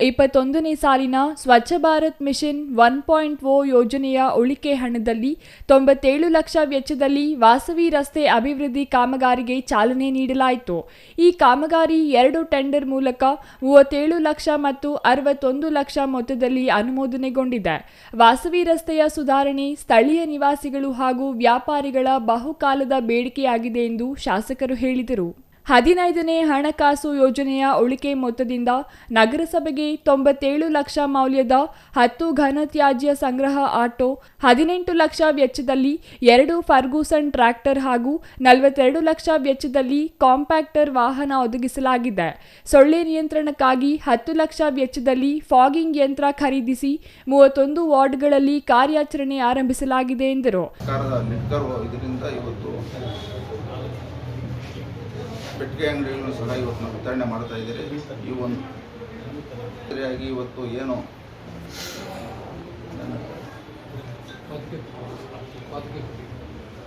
ಇಪ್ಪತ್ತೊಂದನೇ ಸಾಲಿನ Swachh Bharat mission one point O ಯೋಜನೆಯ ಉಳಿಕೆ ಹಣದಲ್ಲಿ ತೊಂಬತ್ತೇಳು ಲಕ್ಷ ವೆಚ್ಚದಲ್ಲಿ ವಾಸವಿ ರಸ್ತೆ ಅಭಿವೃದ್ಧಿ ಕಾಮಗಾರಿಗೆ ಚಾಲನೆ ನೀಡಲಾಯಿತು. ಈ ಕಾಮಗಾರಿ ಎರಡು ಟೆಂಡರ್ ಮೂಲಕ ಮೂವತ್ತೇಳು ಲಕ್ಷ ಮತ್ತು ಅರವತ್ತೊಂದು ಲಕ್ಷ ಮೊತ್ತದಲ್ಲಿ ಅನುಮೋದನೆಗೊಂಡಿದೆ. ವಾಸವಿ ರಸ್ತೆಯ ಸುಧಾರಣೆ ಸ್ಥಳೀಯ ನಿವಾಸಿಗಳು ಹಾಗೂ ವ್ಯಾಪಾರಿಗಳ ಬಹುಕಾಲದ ಬೇಡಿಕೆಯಾಗಿದೆ ಎಂದು ಶಾಸಕರು ಹೇಳಿದರು. ಹದಿನೈದನೇ ಹಣಕಾಸು ಯೋಜನೆಯ ಉಳಿಕೆ ಮೊತ್ತದಿಂದ ನಗರಸಭೆಗೆ ತೊಂಬತ್ತೇಳು ಲಕ್ಷ ಮೌಲ್ಯದ ಹತ್ತು ಘನತ್ಯಾಜ್ಯ ಸಂಗ್ರಹ ಆಟೋ, ಹದಿನೆಂಟು ಲಕ್ಷ ವೆಚ್ಚದಲ್ಲಿ ಎರಡು ಫರ್ಗೂಸನ್ ಟ್ರ್ಯಾಕ್ಟರ್ ಹಾಗೂ ನಲವತ್ತೆರಡು ಲಕ್ಷ ವೆಚ್ಚದಲ್ಲಿ ಕಾಂಪ್ಯಾಕ್ಟರ್ ವಾಹನ ಒದಗಿಸಲಾಗಿದೆ. ಸೊಳ್ಳೆ ನಿಯಂತ್ರಣಕ್ಕಾಗಿ ಹತ್ತು ಲಕ್ಷ ವೆಚ್ಚದಲ್ಲಿ ಫಾಗಿಂಗ್ ಯಂತ್ರ ಖರೀದಿಸಿ ಮೂವತ್ತೊಂದು ವಾರ್ಡ್ಗಳಲ್ಲಿ ಕಾರ್ಯಾಚರಣೆ ಆರಂಭಿಸಲಾಗಿದೆ ಎಂದರು. ಪೆಟ್ಟಿಗೆ ಅಂಗಡಿಗಳನ್ನು ಸಹ ಇವತ್ತು ನಾವು ವಿತರಣೆ ಮಾಡ್ತಾ ಇದ್ದೀರಿ. ಈ ಒಂದು ಸರಿಯಾಗಿ ಇವತ್ತು ಏನು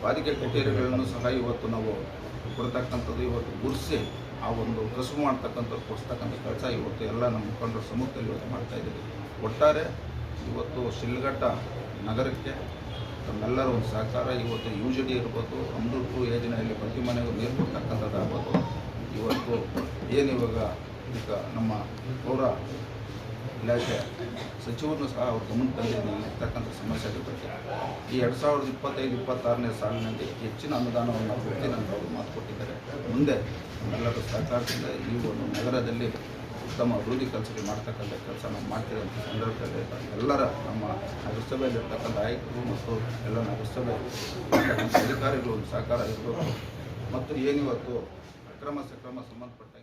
ಪಾದಿಕೆ ಕಚೇರಿಗಳನ್ನು ಸಹ ಇವತ್ತು ನಾವು ಕೊಡ್ತಕ್ಕಂಥದ್ದು, ಇವತ್ತು ಗುರ್ಸಿ ಆ ಒಂದು ಕಸುಬು ಮಾಡ್ತಕ್ಕಂಥದ್ದು ಕೊಡಿಸ್ತಕ್ಕಂಥ ಕೆಲಸ ಇವತ್ತು ಎಲ್ಲ ನಮ್ಮ ಮುಖಂಡರ ಸಮ್ಮುಖದಲ್ಲಿ ಇವತ್ತು ಮಾಡ್ತಾ ಇದ್ದೀವಿ ಒಟ್ಟಾರೆ ಇವತ್ತು ಶಿಲ್ಘಟ್ಟ ನಗರಕ್ಕೆ ತಮ್ಮೆಲ್ಲರ ಒಂದು ಸಹಕಾರ, ಇವತ್ತು ಯು ಜಿ ಡಿ ಇರ್ಬೋದು ಅಮೃತ್ ಯೋಜನೆಯಲ್ಲಿ ಪ್ರತಿ ಮನೆಗೂ ನೀರು ಕೊಡ್ತಕ್ಕಂಥದ್ದಾಗ್ಬೋದು ಏನು ಇವಾಗ ಈಗ ನಮ್ಮ ಪೌರ ಇಲಾಖೆ ಸಚಿವರು ಸಹ ಅವ್ರ ಗಮನದಲ್ಲಿ ಇರ್ತಕ್ಕಂಥ ಸಮಸ್ಯೆಗಳ ಬಗ್ಗೆ. ಈ ಎರಡು ಸಾವಿರದ ಇಪ್ಪತ್ತೈದು, ಇಪ್ಪತ್ತಾರನೇ ಸಾಲಿನಲ್ಲಿ ಹೆಚ್ಚಿನ ಅನುದಾನವನ್ನು ಕೊಡ್ತೀನಿ ಅಂತ ಅವರು ಮಾತು ಕೊಟ್ಟಿದ್ದಾರೆ. ಮುಂದೆ ಎಲ್ಲರೂ ಸರ್ಕಾರದಿಂದ ಈ ಒಂದು ನಗರದಲ್ಲಿ ಉತ್ತಮ ಅಭಿವೃದ್ಧಿ ಕೆಲಸಕ್ಕೆ ಮಾಡ್ತಕ್ಕಂಥ ಕೆಲಸ ನಾವು ಮಾಡ್ತಿರೋಂಥ ಸಂದರ್ಭದಲ್ಲಿ ಎಲ್ಲರ ನಮ್ಮ ನಗರಸಭೆಯಲ್ಲಿರ್ತಕ್ಕಂಥ ಆಯುಕ್ತರು ಮತ್ತು ಎಲ್ಲ ನಗರಸಭೆ ಅಧಿಕಾರಿಗಳು ಒಂದು ಸಹಕಾರ ಇರಬೇಕು ಮತ್ತು ಏನಿವತ್ತು ಅಕ್ರಮ, ಸಕ್ರಮ ಸಂಬಂಧಪಟ್ಟಂಗೆ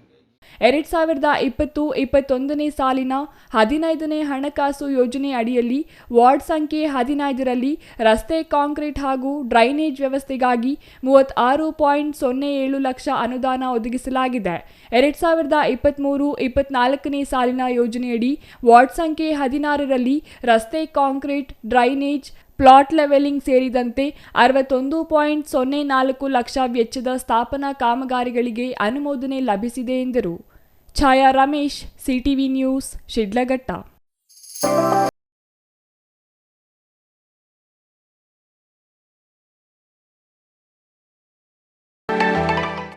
ಎರಡ್ ಸಾವಿರದ ಇಪ್ಪತ್ತು, ಇಪ್ಪತ್ತೊಂದನೇ ಸಾಲಿನ ಹದಿನೈದನೇ ಹಣಕಾಸು ಯೋಜನೆ ಅಡಿಯಲ್ಲಿ ವಾರ್ಡ್ ಸಂಖ್ಯೆ ಹದಿನೈದರಲ್ಲಿ ರಸ್ತೆ, ಕಾಂಕ್ರೀಟ್ ಹಾಗೂ ಡ್ರೈನೇಜ್ ವ್ಯವಸ್ಥೆಗಾಗಿ ಮೂವತ್ತಾರು ಪಾಯಿಂಟ್ ಸೊನ್ನೆ ಏಳು ಲಕ್ಷ ಅನುದಾನ ಒದಗಿಸಲಾಗಿದೆ. ಎರಡ್ ಸಾವಿರದ ಇಪ್ಪತ್ತ್ಮೂರು ಇಪ್ಪತ್ನಾಲ್ಕನೇ ಸಾಲಿನ ಯೋಜನೆಯಡಿ ವಾರ್ಡ್ ಸಂಖ್ಯೆ ಹದಿನಾರರಲ್ಲಿ ರಸ್ತೆ, ಕಾಂಕ್ರೀಟ್, ಡ್ರೈನೇಜ್, ಪ್ಲಾಟ್ ಲೆವೆಲಿಂಗ್ ಸೇರಿದಂತೆ ಅರವತ್ತೊಂದು ಪಾಯಿಂಟ್ ಸೊನ್ನೆ ನಾಲ್ಕು ಲಕ್ಷ ವೆಚ್ಚದ ಸ್ಥಾಪನಾ ಕಾಮಗಾರಿಗಳಿಗೆ ಅನುಮೋದನೆ ಲಭಿಸಿದೆ ಎಂದರು. छाया Ramesh C T V news Shidlaghatta